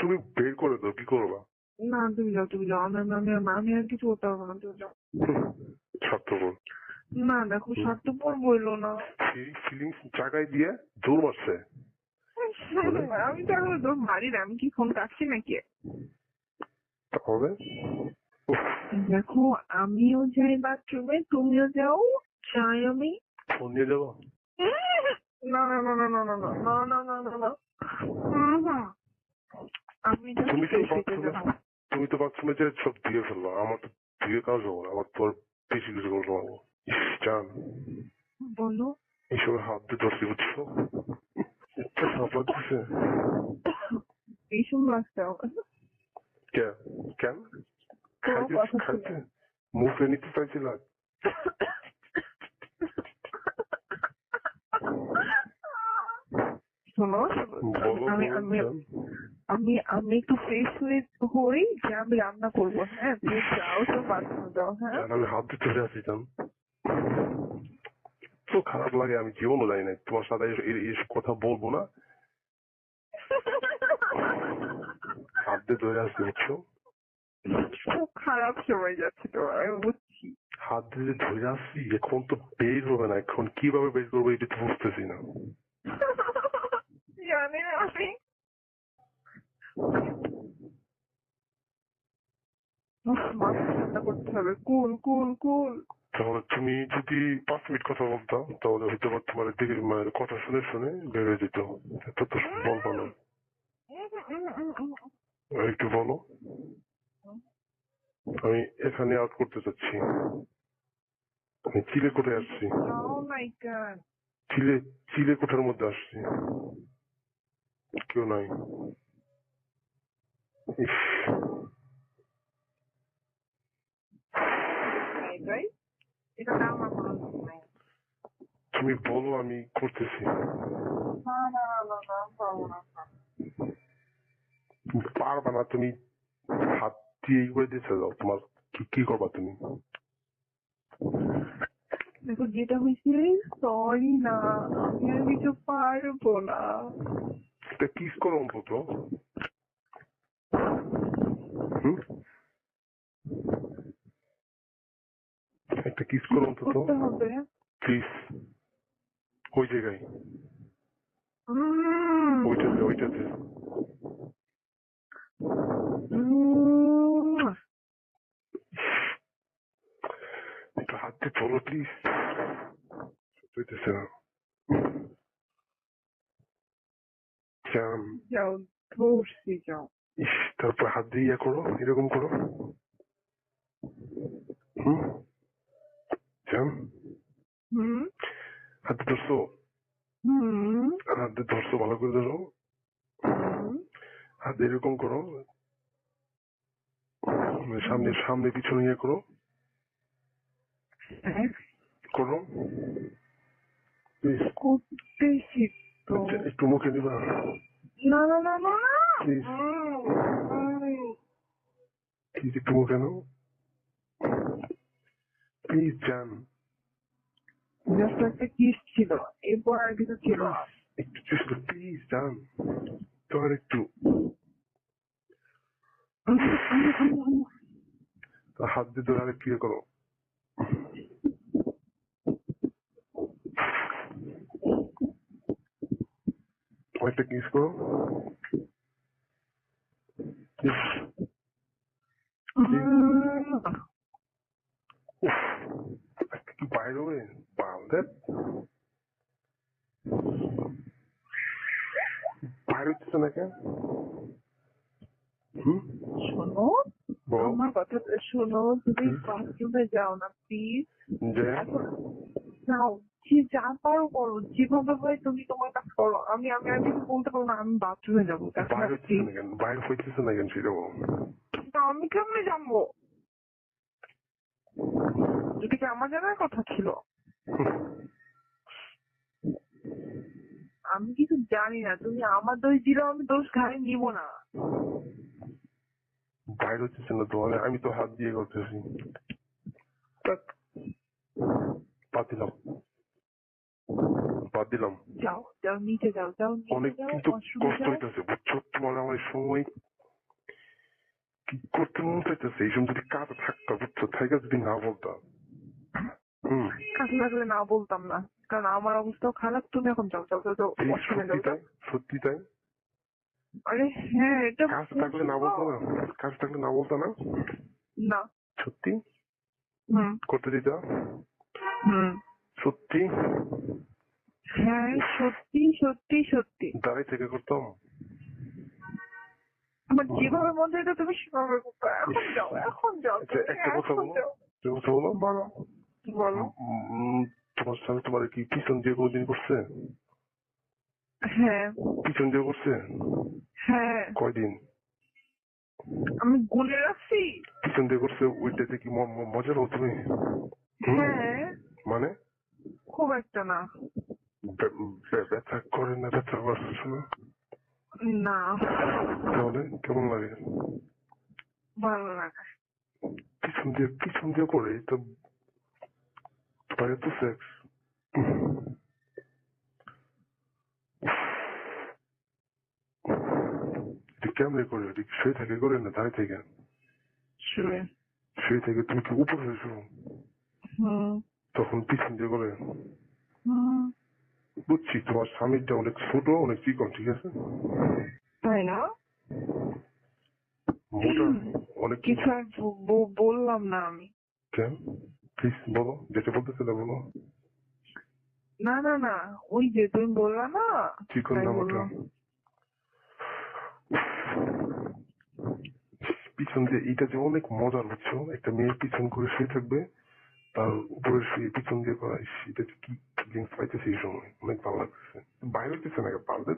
তুমি বের করে দাও কি করবা? না তুমি যাও তুমি যাও। আমি আমি আমি- আমি আর কিছু করতে পারব না তুমি যাও। স্বার্থপর। না দেখো স্বার্থপর বলল না। ফিলিংস জায়গায় দিয়ে দৌড় মারছে। আমি তো এখন তোর মারি না আমি কি ফোন কাটছি নাকি? উফ, দেখো আমিও যাই বাথরুমে তুমিও যাও চাই আমি। ফোন নিয়ে যাব? না না না না না না না না அமைச்சர் çok প্রিয় খেলোয়াড় আমার তো প্রিয় কাজ হবো আমার তোর বেশি কিছু করতে পারবো ইস জান বলো এইসব হাত দিয়ে ধরছি বুঝছো সাপোর্ট দিছে ভীষণ লাগছে আমার কেন খাইতে মুখে নিতে চাইছিল শোনো আমি আমি আমি আমি একটু ফ্রেশ হয়ে হই যে আমি রান্না করব হ্যাঁ? তুমি যাও তো বাথরুমে যাও হ্যাঁ? আমি হাত দিয়ে চলে আসি তো খারাপ লাগে আমি জীবনও জানি না তোমার সাথে এই- এই- এইসব কথা বলব না। হাত দিয়ে ধরে আসছি বুঝছ? খুব খারাপ সময় যাচ্ছে তো আমি বুঝছি। হাত দিয়ে ধরে আসছি এখন তো বের হবে না এখন কীভাবে বের করব এটা তো বুঝতেছি না। জানি না আমি করতে হবে। কুল কুল কুল। তাহলে তুমি যদি পাঁচ মিনিট কথা বলতাম তাহলে হয়তো বা তোমার দিকে মানে কথা শুনে শুনে বের হয়ে যেত। এটা তো বলব না। একটু বলো। আমি এখানে আউট করতে চাচ্ছি। আমি চিলে কোথায় আসছি? গড চিলে চিলে কোঠার মধ্যে আসছি। কেউ নাই। তুমি বলো আমি করতেছি পারব না তুমি পারবা না তুমি হাত দিয়ে করে দিতে যাও তোমার কি কি করবা তুমি দেখো যেটা হয়েছিল সরি না আমি আর কিছু পারব না কিস করো অন্তত Mhm. Czekaj, taki skrót to to. Dobry. Please. Ojdzie gaj. Mm. Ojcze ty, ojcze ty. Mm. Tylko haty polo, please. Słyszę się. Chciałem... Siedział, dwóch siedział. তারপর হাত দিয়ে ইয়ে করো এরকম করো। হুম? জান? হাতে ধরছো? হাত ধরছো ভালো করে ধরো। হাত এরকম করো। মানে সামনে সামনে পিছনে ইয়ে করো। হ্যাঁ, করো। আচ্ছা, একটু মুখে দিবা। না না না না না Please. উম, উম, একটু মুখে নাও প্লিজ জান just একটা কিস ছিল এরপর আর কিছু ছিল না। একটু চেষ্টা প্লিজ জান তোমার একটু হাত দিয়ে ধরে আরেকটু ইয়ে করো একটা কিস করো Yes. উম, উফ, একটা কি বাইরে হচ্ছে না কেন শোনো আমার কথা শোনো তুমি বাথরুমে যাও না প্লিজ যাও যে যা পারো করো যেভাবে হয় তুমি তোমার কাজ করো। আমি আমি আর কিছু বলতে পারব না আমি বাথরুমে যাব। বাইরে হচ্ছে না কেন বাইরে হইতেছে না কেন সেটা বল আমি কেমনে জানব? এটা কি আমার জানার কথা ছিল? আমি কিছু জানি না তুমি আমার দোষ দিলেও আমি দোষ ঘাড়ে নিব না। বাইরে হচ্ছে না তোমার আমি তো হাত দিয়ে করতেছি বাদ দিলাম। বাদ দিলাম। যাও যাও নিচে যাও যাও অনেক কিন্তু কষ্ট। হইতেছে বুঝছ? তোমার আমার সময় কি করতে মন চাইতেছে এই সময় যদি কাজ থাকতো বুঝছ থাইকা যদি না বলতা হুম কাজ লাগলে না বলতাম না কারণ আমার অবস্থাও খারাপ তুমি এখন যাও যাও সত্যি যাও যাও। তাই সত্যি তাই আরে হ্যাঁ এটা কাজ থাকলে না বলতো না কাজ থাকলে না বলতো না না সত্যি হুম করতে দিতা হুম সত্যি হ্যাঁ সত্যি সত্যি সত্যি দাঁড়াই থেকে করতাম আমার যেভাবে মন চাইতো তুমি সেভাবে এখন যাও এখন যাও আচ্ছা, একটা কথা বলো। তুমি কথা বলো। বলো বলো। তোমার স্বামী তোমার কি পিছন দিয়ে কোনদিন করছে? হ্যাঁ। পিছন দিয়ে করছে? হ্যাঁ। কয়দিন? আমি গুনে রাখছি। পিছন দিয়ে করছে ওইটাতে কি ম- ম- মজা পাও তুমি? হ্যাঁ। মানে? খুব একটা না। ব্যথা করে না ব্যথা করছে না না। তাহলে কেমন লাগে? ভালো লাগে। পিছন দিয়ে পিছন দিয়ে করে তো বাইরে তো সেক্স কেমনে করে? কি শুয়ে থেকে করে না দাঁড়িয়ে থেকে? শুয়ে। শুয়ে থেকে তুমি কি উপর হুম। তখন পিছন দিয়ে করে। বুঝছি তোমার স্বামীটা অনেক ছোট অনেক চিকন ঠিক আছে? তাই না? মোটা অনেক কিছু আর বললাম না আমি। কেন? প্লিজ বলো যেটা বলতে চাইলে বলো। না না না ওই যে তুমি বললা না চিকন না মোটা পিছন দিয়ে এটা যে অনেক মজার বুঝছ? একটা মেয়ের পিছন করে শুয়ে থাকবে তার উপরে শুয়ে পিছন দিয়ে করা এটা কি więc słuchajcie się żony. My dwa a Bajlepice na naprawdę.